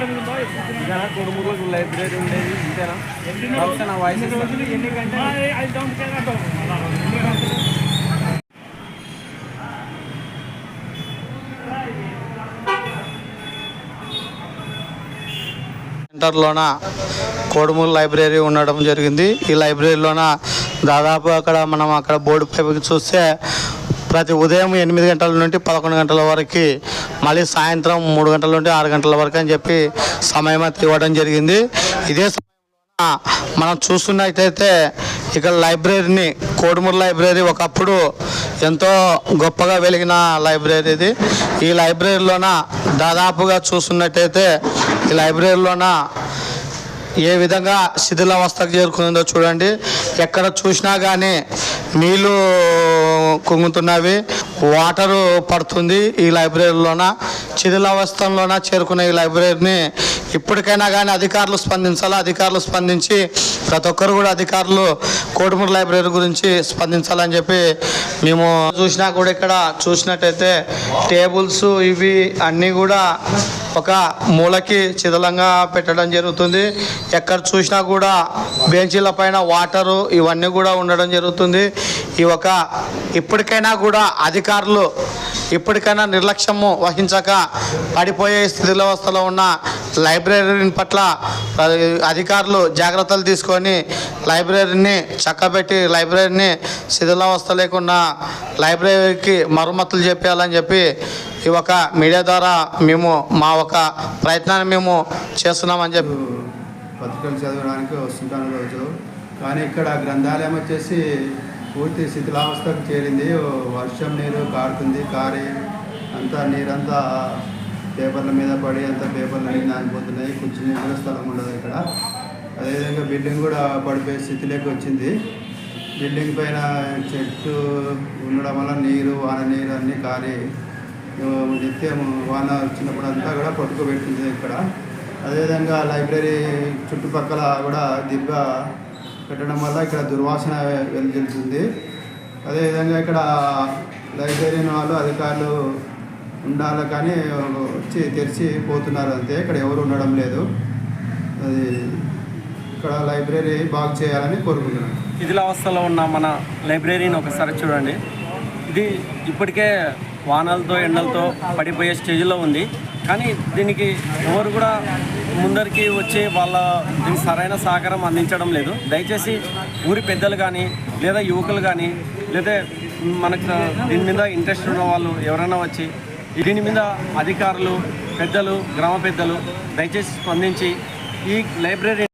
మూడు రోజులు లైబ్రరీ ఉండేది ఇంతేనా నా వాయిస్ సెంటర్లోన కోడుమూరు లైబ్రరీ ఉండడం జరిగింది. ఈ లైబ్రరీలోన దాదాపు అక్కడ మనం అక్కడ బోర్డు పైకి చూస్తే ప్రతి ఉదయం ఎనిమిది గంటల నుండి పదకొండు గంటల వరకు మళ్ళీ సాయంత్రం మూడు గంటల నుండి ఆరు గంటల వరకు అని చెప్పి సమయం అయితే ఇవ్వడం జరిగింది. ఇదే మనం చూస్తున్నట్టయితే ఇక్కడ లైబ్రరీని కోడుమూరు లైబ్రరీ ఒకప్పుడు ఎంతో గొప్పగా వెలిగిన లైబ్రరీ ఇది. ఈ లైబ్రరీలోన దాదాపుగా చూస్తున్నట్టయితే ఈ లైబ్రరీలోన ఏ విధంగా శిథిలావస్థకు చేరుకుందో చూడండి. ఎక్కడ చూసినా కానీ నీళ్ళు కుంగుతున్నవి వాటరు పడుతుంది ఈ లైబ్రరీలోన శిథిలావస్థలోన చేరుకున్న ఈ లైబ్రరీని ఇప్పటికైనా కానీ అధికారులు స్పందించాలి? అధికారులు స్పందించి ప్రతి ఒక్కరు కూడా అధికారులు కోటిమూరు లైబ్రరీ గురించి స్పందించాలని చెప్పి మేము చూసినా కూడా ఇక్కడ చూసినట్టయితే టేబుల్స్ ఇవి అన్నీ కూడా ఒక మూలకి చిదలంగా పెట్టడం జరుగుతుంది. ఎక్కడ చూసినా కూడా బెంచీల పైన వాటరు ఇవన్నీ కూడా ఉండడం జరుగుతుంది. ఈ ఒక ఇప్పటికైనా కూడా అధికారులు ఇప్పటికైనా నిర్లక్ష్యము వహించక పడిపోయే స్థితిలో ఉన్న లైబ్రరీని పట్ల అధికారులు జాగ్రత్తలు తీసుకొని లైబ్రరీని చక్కబెట్టి లైబ్రరీని శిథిలావస్థ లేకుండా లైబ్రరీకి మరమ్మతులు చెప్పాలని చెప్పి ఈ ఒక మీడియా ద్వారా మేము మా ఒక ప్రయత్నాన్ని మేము చేస్తున్నామని చెప్పి పత్రికలు చదవడానికి వస్తుంటాను రోజు. కానీ ఇక్కడ గ్రంథాలయం వచ్చేసి పూర్తి శిథిలావస్థకు చేరింది. వర్షం నీరు కారుతుంది కారి అంతా నీరంతా పేపర్ల మీద పడి అంత పేపర్లు అన్నీ నానిపోతున్నాయి. కూర్చుని కూడా స్థలం ఉండదు ఇక్కడ. అదేవిధంగా బిల్డింగ్ కూడా పడిపోయే స్థితిలోకి వచ్చింది. బిల్డింగ్ పైన చెట్టు ఉండడం వల్ల నీరు వాన నీరు అన్నీ కారి నిత్యం వాన వచ్చినప్పుడు అంతా కూడా పట్టుకోబెట్టింది ఇక్కడ. అదేవిధంగా లైబ్రరీ చుట్టుపక్కల కూడా దిబ్బ పెట్టడం వల్ల ఇక్కడ దుర్వాసన వెలుగుతుంది అదేవిధంగా ఇక్కడ లైబ్రరీ వాళ్ళు అధికారులు ఉండాలి కానీ వచ్చి తెరిచి పోతున్నారు అంతే. ఇక్కడ ఎవరు ఉండడం లేదు. అది ఇక్కడ లైబ్రరీ బాగు చేయాలని కోరుకుంటున్నాను అవస్థలో ఉన్న మన లైబ్రరీని ఒకసారి చూడండి. ఇది ఇప్పటికే వానలతో ఎండలతో పడిపోయే స్టేజ్లో ఉంది. కానీ దీనికి ఎవరు కూడా ముందరికి వచ్చి వాళ్ళ దీనికి సరైన సహకారం అందించడం లేదు. దయచేసి ఊరి పెద్దలు కానీ లేదా యువకులు కానీ లేదా మనకు దీని మీద ఇంట్రెస్ట్ ఉన్న వాళ్ళు ఎవరైనా వచ్చి దీని మీద అధికారులు పెద్దలు గ్రామ పెద్దలు దయచేసి స్పందించి ఈ లైబ్రరీ